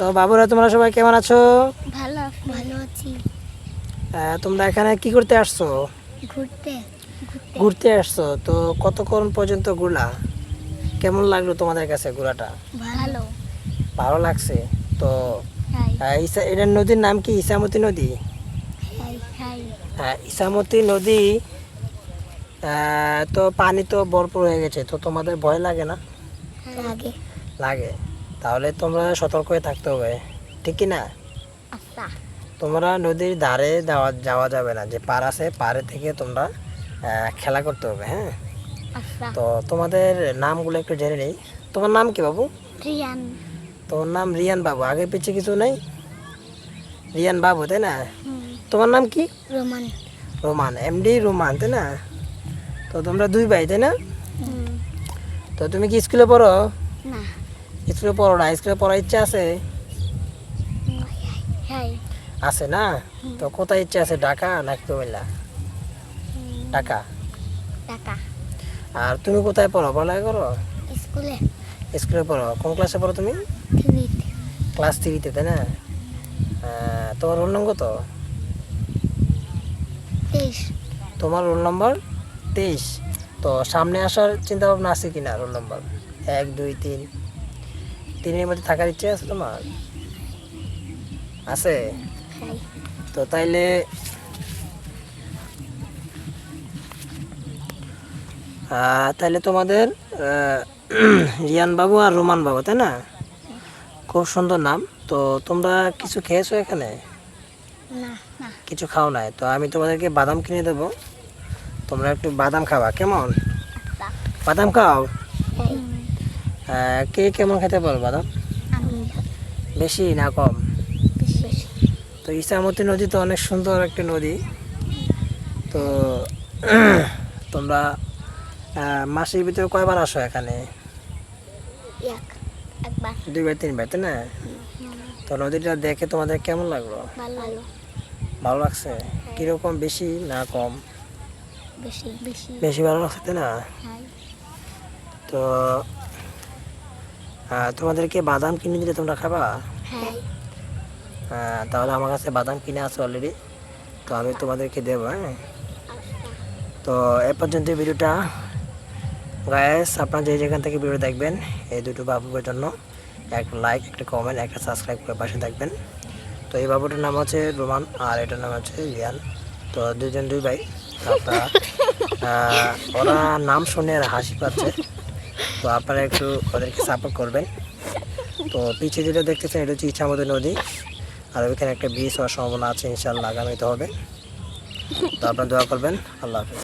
তো বাবুরা তোমরা সবাই কেমন আছো? ভালো ভালো আছি। তোমরা এখানে কি করতে আসছো? ঘুরতে ঘুরতে। ঘুরতে আসছো তো কতক্ষণ পর্যন্ত ঘুরলা? কেমন লাগল তোমাদের কাছে ঘোরাটা? ভালো। ভালো লাগছে তো এটার নদীর নাম কি? ইসামতি নদী? Hi hi. হ্যাঁ ইসামতি নদী আহ, তো পানি তো ভরপুর হয়ে গেছে তো তোমাদের ভয় লাগে না? লাগে। লাগে। তাহলে তোমরা সতর্ক হয়ে থাকতে হবে ঠিক কি না? আচ্ছা। তোমরা নদীর ধারে যাওয়া যাওয়া যাবে না যে পার আছে পারে থেকে তোমরা খেলা করতে হবে হ্যাঁ? আচ্ছা। তো তোমাদের নামগুলো একটু জেনে নেই। তোমার নাম কি বাবু? রিয়ান। তোমার নাম রিয়ান বাবু আগে পিছিয়ে কিছু নেই? রিয়ান বাবু তাই না? তোমার নাম কি? রোমান। রোমান এমডি রোমান তাই না? তো তোমরা দুই ভাই তাই না? তো তুমি কি স্কুলে পড়ো? না। স্কুলে পড়ো না স্কুলে পড়ার ইচ্ছা আছে? আছে না? তো কোথায় ইচ্ছা আছে ঢাকা নাকি কুমিল্লা? ঢাকা। টাকা আর তুমি কোথায় পড়ো পড়ালেখা করো? স্কুলে। স্কুলে পড়ো কোন ক্লাসে পড়ো তুমি? ক্লাস থ্রিতে তাই না? তোমার রোল নম্বর কত? তেইশ। তোমার রোল নম্বর? তেইশ। তো সামনে আসার চিন্তা ভাবনা আছে কিনা রোল নম্বর? এক দুই তিন। তিনের মধ্যে থাকার ইচ্ছে আছে তোমার? আছে? তো তাইলে তাইলে তোমাদের রিয়ান বাবু আর রোমান বাবু তাই না? খুব সুন্দর নাম। তো তোমরা কিছু খেয়েছো এখানে? কিছু খাও নাই। তো আমি তোমাদেরকে বাদাম কিনে দেবো। তোমরা একটু বাদাম খাবা কেমন? বাদাম খাও? কে কেমন খেতে পারো বাদাম বেশি না কম? তো ইসামতি নদী তো অনেক সুন্দর একটি নদী। তো তোমরা মাসের ভিতরে কয়বার আসো এখানে? দুইবার তিনবার তাই না? তো নদীটা দেখে তোমাদের কেমন লাগল? ভালো লাগছে? কীরকম বেশি না কম? বেশি ভালো লাগছে তাই না? তো আহ, তোমাদেরকে বাদাম কিনে দিলে তোমরা খাবা? হ্যাঁ। তাহলে আমার কাছে বাদাম কিনে আছে অলরেডি তো আমি তোমাদেরকে দেবো হ্যাঁ। তো এ পর্যন্ত ভিডিওটা। গায়েস আপনারা যে যেখান থেকে ভিডিও দেখবেন এই দুটো বাবুর জন্য একটা লাইক একটা কমেন্ট একটা সাবস্ক্রাইব করে পাশে থাকবেন। তো এই বাবুটার নাম হচ্ছে রোমান আর এটার নাম হচ্ছে রিয়ান। তো দুজন দুই ভাই আপনারা ওরা নাম শুনে হাসি পাচ্ছে। তো আপনারা একটু ওদেরকে সাপোর্ট করবেন। তো পিছিয়ে যেটা দেখতেছেন, এটা হচ্ছে ইচ্ছামতো নদী। আর ওইখানে একটা ব্রিজ হওয়ার সম্ভাবনা আছে ইনশাল্লাহ আগামীতে হবে। তো আপনারা দোয়া করবেন। আল্লাহ হাফিজ।